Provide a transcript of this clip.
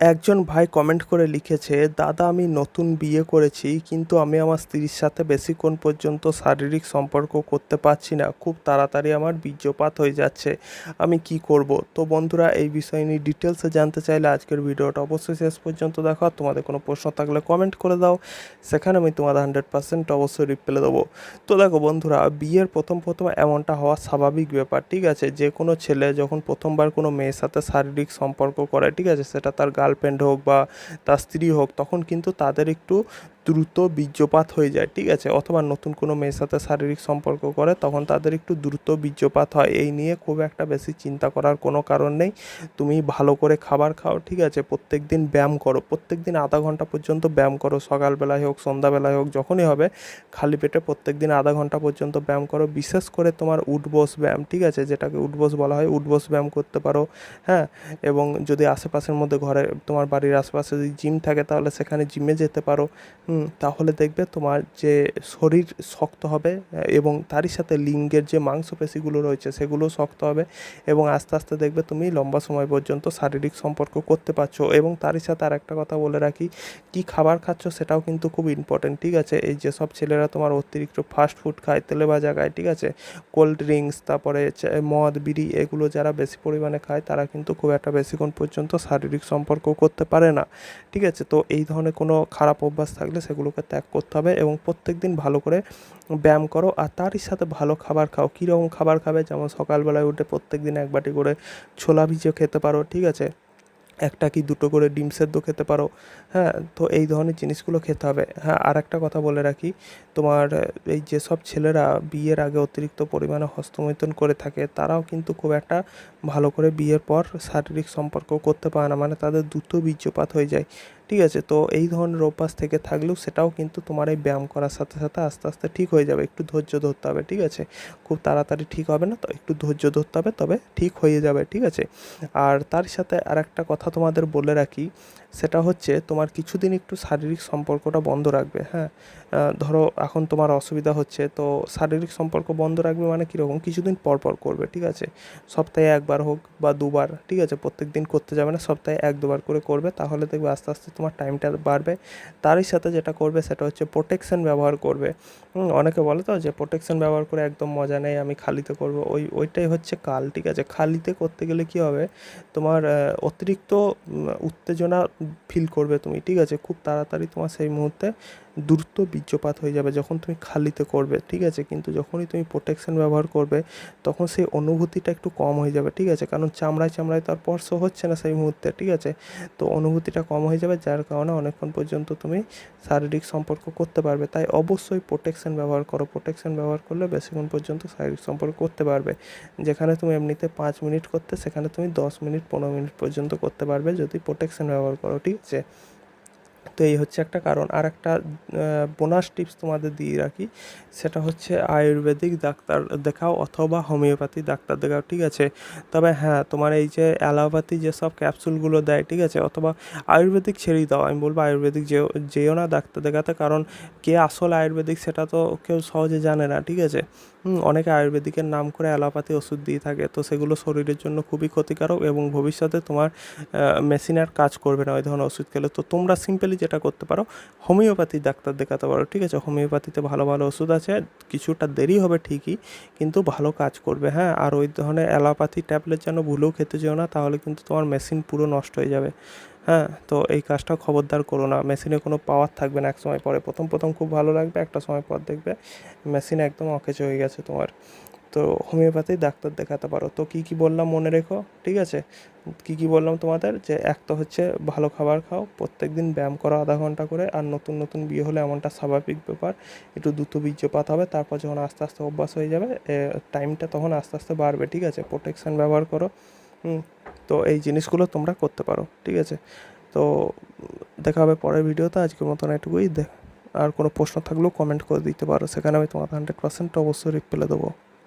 একজন ভাই কমেন্ট করে লিখেছে, দাদা, আমি নতুন বিয়ে করেছি, কিন্তু আমি আমার স্ত্রীর সাথে বেশিক্ষণ পর্যন্ত শারীরিক সম্পর্ক করতে পারছি না। খুব তাড়াতাড়ি আমার বীর্যপাত হয়ে যাচ্ছে। আমি কি করব? তো বন্ধুরা, এই বিষয় নিয়ে ডিটেলসে জানতে চাইলে আজকের ভিডিওটা অবশ্যই শেষ পর্যন্ত দেখো। তোমাদের কোনো প্রশ্ন থাকলে কমেন্ট করে দাও। সেখানে আমি তোমাদের হান্ড্রেড পার্সেন্ট অবশ্যই রিপ্লাই দেবো। তো দেখো বন্ধুরা, বিয়ের প্রথম প্রথম এমনটা হওয়া স্বাভাবিক ব্যাপার, ঠিক আছে? যে কোনো ছেলে যখন প্রথমবার কোনো মেয়ের সাথে শারীরিক সম্পর্ক করে, ঠিক আছে? সেটা তার গার্লফ্রেন্ড হোক বা তার স্ত্রী হোক তখন কিন্তু তাদের একটু দ্রুত বীর্যপাত হয়ে যায় ঠিক আছে? অথবা নতুন কোনো মেয়ের সাথে শারীরিক সম্পর্ক করে তখন তাদের একটু দ্রুত বীর্যপাত হয়। এই নিয়ে খুব একটা বেশি চিন্তা করার কোনো কারণ নেই। তুমি ভালো করে খাবার খাও ঠিক আছে? প্রত্যেক দিন ব্যায়াম করো। প্রত্যেক দিন আধা ঘণ্টা পর্যন্ত ব্যায়াম করো। সকালবেলায় হোক সন্ধ্যাবেলায় হোক যখনই হবে খালি পেটে প্রত্যেক দিন আধা ঘণ্টা পর্যন্ত ব্যায়াম করো। বিশেষ করে তোমার উঠবস ব্যায়াম ঠিক আছে? যেটাকে উঠবস বলা হয় উঠবস ব্যায়াম করতে পারো হ্যাঁ? এবং যদি আশেপাশের মধ্যে ঘরে তোমার বাড়ির আশেপাশে যদি জিম থাকে তাহলে সেখানে জিমে যেতে পারো হুম, তাহলে দেখবে তোমার যে শরীর শক্ত হবে, এবং তারই সাথে লিঙ্গের যে মাংসপেশিগুলো রয়েছে সেগুলো শক্ত হবে, এবং আস্তে আস্তে দেখবে তুমি লম্বা সময় পর্যন্ত শারীরিক সম্পর্ক করতে পারছ। এবং তারই সাথে আর একটা কথা বলে রাখি, কি খাবার খাচ্ছ সেটাও কিন্তু খুব ইম্পর্টেন্ট ঠিক আছে? এই যেসব ছেলেরা তোমার অতিরিক্ত ফাস্ট ফুড খায়, তেলে ভাজা খায়, ঠিক আছে? কোল্ড ড্রিঙ্কস তারপরে মদ, বিড়ি এগুলো যারা বেশি পরিমাণে খায়, তারা কিন্তু খুব একটা বেশিক্ষণ পর্যন্ত শারীরিক সম্পর্ক করতে পারে না, ঠিক আছে? তো এই ধরনের কোনো খারাপ অভ্যাস থাকলে সেগুলোকে ত্যাগ করতে হবে এবং প্রত্যেক দিন ভালো করে ব্যায়াম করো আর তারই সাথে ভালো খাবার খাও। কীরকম খাবার খাবে? যেমন সকালবেলায় উঠে প্রত্যেক দিন এক বাটি করে ছোলা ভিজে খেতে পারো, ঠিক আছে? একটা কি দুটো করে ডিম সেদ্ধ খেতে পারো হ্যাঁ? তো এই ধরনের জিনিসগুলো খেতে হবে। হ্যাঁ আর একটা কথা বলে রাখি, তোমার এই যেসব ছেলেরা বিয়ের আগে অতিরিক্ত পরিমাণে হস্তমৈথুন করে থাকে, তারাও কিন্তু খুব একটা ভালো করে বিয়ের পর শারীরিক সম্পর্ক করতে পারে না মানে তাদের দ্রুত বীর্যপাত হয়ে যায়। ঠিক আছে, তো এই ধরনের অভ্যাস থেকে থাকলেও সেটাও কিন্তু তোমার এই ব্যায়াম করার সাথে সাথে আস্তে আস্তে ঠিক হয়ে যাবে। একটু ধৈর্য ধরতে হবে, ঠিক আছে? খুব তাড়াতাড়ি ঠিক হবে না, তো একটু ধৈর্য ধরতে হবে, তবে ঠিক হয়ে যাবে, ঠিক আছে? আর তার সাথে আর একটা কথা তোমাদের বলে রাখি সেটা হচ্ছে তোমার কিছুদিন একটু শারীরিক সম্পর্কটা বন্ধ রাখবে হ্যাঁ? ধরো এখন তোমার অসুবিধা হচ্ছে, তো শারীরিক সম্পর্ক বন্ধ রাখবে মানে কীরকম? কিছুদিন পর পর করবে, ঠিক আছে? সপ্তাহে একবার হোক বা দুবার, ঠিক আছে? প্রত্যেক দিন করতে যাবে না, সপ্তাহে এক দুবার করে করবে, তাহলে দেখবে আস্তে আস্তে তোমার টাইমটা বাড়বে। তারই সাথে যেটা করবে সেটা হচ্ছে প্রোটেকশন ব্যবহার করবে। অনেকে বলে তো যে প্রোটেকশন ব্যবহার করে একদম মজা নেই, আমি খালিতে করব, ওই, ওইটাই হচ্ছে কাল, ঠিক আছে? খালিতে করতে গেলে কী হবে? তোমার অতিরিক্ত উত্তেজনা ফিল করবে তুমি। ঠিক আছে খুব তাড়াতাড়ি তোমার সেই মুহূর্তে দ্রুত বীর্যপাত হয়ে যাবে যখন তুমি খালিতে করবে, ঠিক আছে? কিন্তু যখনই তুমি প্রোটেকশন ব্যবহার করবে, তখন সেই অনুভূতিটা একটু কম হয়ে যাবে, ঠিক আছে? কারণ চামড়ায় চামড়ায় তো তার স্পর্শ হচ্ছে না সেই মুহূর্তে, ঠিক আছে? তো অনুভূতিটা কম হয়ে যাবে, যার কারণে অনেকক্ষণ পর্যন্ত তুমি শারীরিক সম্পর্ক করতে পারবে। তাই অবশ্যই প্রোটেকশন ব্যবহার করো। প্রোটেকশন ব্যবহার করলে বেশিক্ষণ পর্যন্ত শারীরিক সম্পর্ক করতে পারবে। যেখানে তুমি এমনিতে পাঁচ মিনিট করতে, সেখানে তুমি দশ মিনিট, পনেরো মিনিট পর্যন্ত করতে পারবে যদি প্রোটেকশন ব্যবহার করো, ঠিক আছে? তো এই হচ্ছে একটা কারণ। আর একটা বোনাস টিপস তোমাদের দিয়ে রাখি, সেটা হচ্ছে আয়ুর্বেদিক ডাক্তার দেখাও অথবা হোমিওপ্যাথি ডাক্তার দেখাও, ঠিক আছে? তবে হ্যাঁ তোমার এই যে অ্যালোপ্যাথি যেসব ক্যাপসুলগুলো দেয়, ঠিক আছে? অথবা আয়ুর্বেদিক ছেড়েই দাও, আমি বলব আয়ুর্বেদিক যেও যেও না ডাক্তার দেখাতে, কারণ কে আসল আয়ুর্বেদিক সেটা তো কেউ সহজে জানে না, ঠিক আছে? অনেকে আয়ুর্বেদিকের নাম করে অ্যালোপ্যাথি ওষুধ দিয়ে থাকে। তো সেগুলো শরীরের জন্য খুবই ক্ষতিকারক এবং ভবিষ্যতে তোমার মেশিন আর কাজ করবে না ওই ধরনের ওষুধ খেলে। তো তোমরা সিম্পলি যেটা করতে পারো, হোমিওপ্যাথি ডাক্তার দেখাতে পারো, ঠিক আছে? হোমিওপ্যাথিতে ভালো ভালো ওষুধ আছে, কিছুটা দেরি হবে ঠিকই, কিন্তু ভালো কাজ করবে হ্যাঁ? আর ওই ধরনের অ্যালোপ্যাথি ট্যাবলেট যেন ভুলেও খেতে যেও না, তাহলে কিন্তু তোমার মেশিন পুরো নষ্ট হয়ে যাবে। হ্যাঁ তো এই কাজটা খবরদার করো না। মেশিনে কোনো পাওয়ার থাকবে না এক সময় পরে। প্রথম প্রথম খুব ভালো লাগবে, একটা সময় পর দেখবে মেশিন একদম অকেজ হয়ে গেছে তোমার। তো হোমিওপ্যাথি ডাক্তার দেখাতে পারো। তো কী কী বললাম মনে রেখো, ঠিক আছে? কী কী বললাম তোমাদের? যে এক তো হচ্ছে ভালো খাবার খাও প্রত্যেক দিন ব্যায়াম করো আধা ঘণ্টা করে, আর নতুন নতুন বিয়ে হলে এমনটা স্বাভাবিক ব্যাপার। একটু দ্রুত বীর্যপাত হবে, তারপর যখন আস্তে আস্তে অভ্যাস হয়ে যাবে টাইমটা তখন আস্তে আস্তে বাড়বে, ঠিক আছে? প্রোটেকশন ব্যবহার করো। তো এই জিনিসগুলো তোমরা করতে পারো, ঠিক আছে? তো দেখা হবে পরের ভিডিওতে, আজকের মতন এটুকুই। দেখ আর কোনো প্রশ্ন থাকলেও কমেন্ট করে দিতে পারো। সেখানে আমি তোমাকে হান্ড্রেড পার্সেন্ট অবশ্যই রিপ্লাই দেবো।